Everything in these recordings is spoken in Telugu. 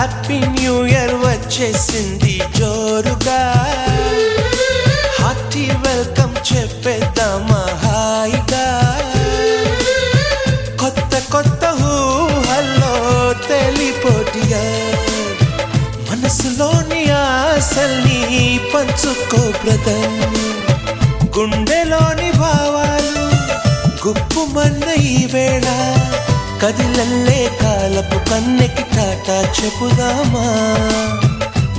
హ్యాపీ న్యూ ఇయర్ వచ్చేసింది జోరుగా. హార్టీ వెల్కమ్ చెప్పేద్దామా హాయిగా. కొత్త కొత్త హూహల్లో తెలిపోటియా మనసులోని ఆశల్ని పంచుకో బ్రదర్. గుండెలోని భావాలు గుప్పుమన్న ఈ వేళ. కదిలల్లే కాలపు కన్నెకి టాటా చెప్పుదామా?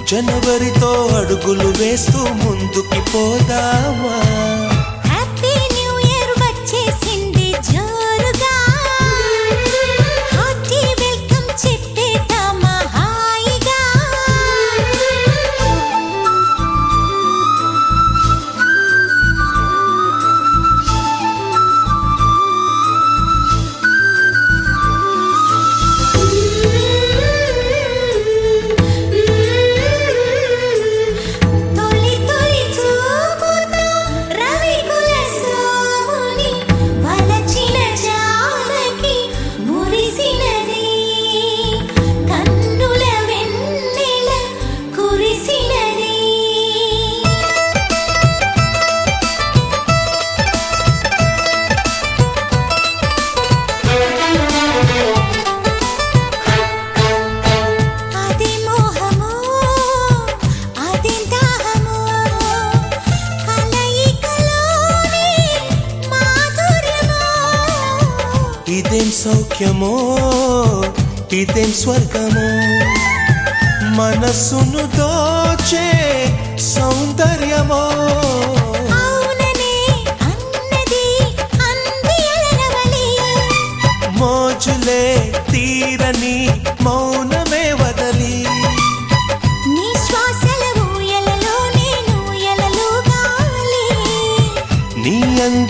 జనవరితో అడుగులు వేస్తూ ముందుకి పోదామా? ఇదేం సౌఖ్యమో? ఇదేం స్వర్గమో? మనసును దోచే సౌందర్యమో? మోజులే తీరని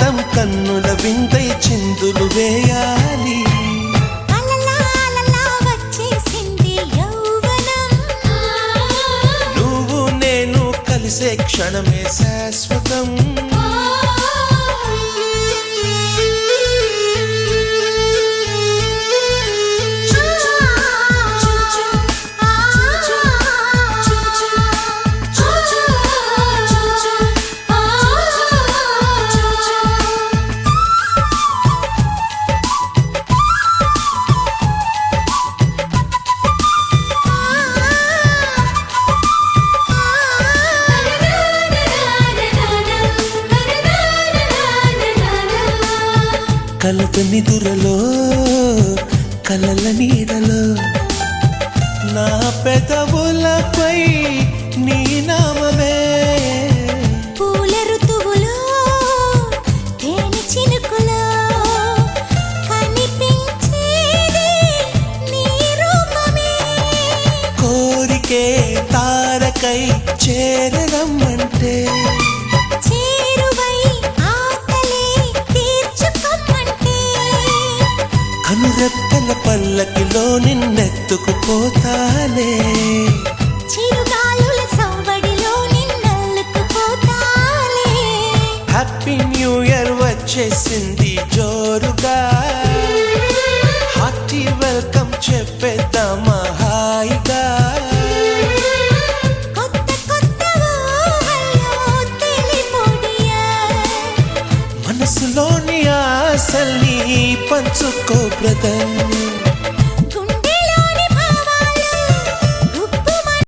అందం కన్నుల విందై చిందులు వేయాలి. నువ్వు నేను కలిసే క్షణమే శాశ్వతం. కలత నిదురలో కలల నీడలో. నా పెదవులపై నీ నామమే. పూల ఋతువులో తేనె చినుకులో కనిపించేది నీ రూపమే. కోరికే తారకై చేరరమ్మంటే చేరువై కనురెప్పల పల్లకిలో నిన్నెత్తుకుపోతాలే. హ్యాపీ న్యూ ఇయర్ వచ్చేసింది జోరుగా. పంచుకో బ్రదర్.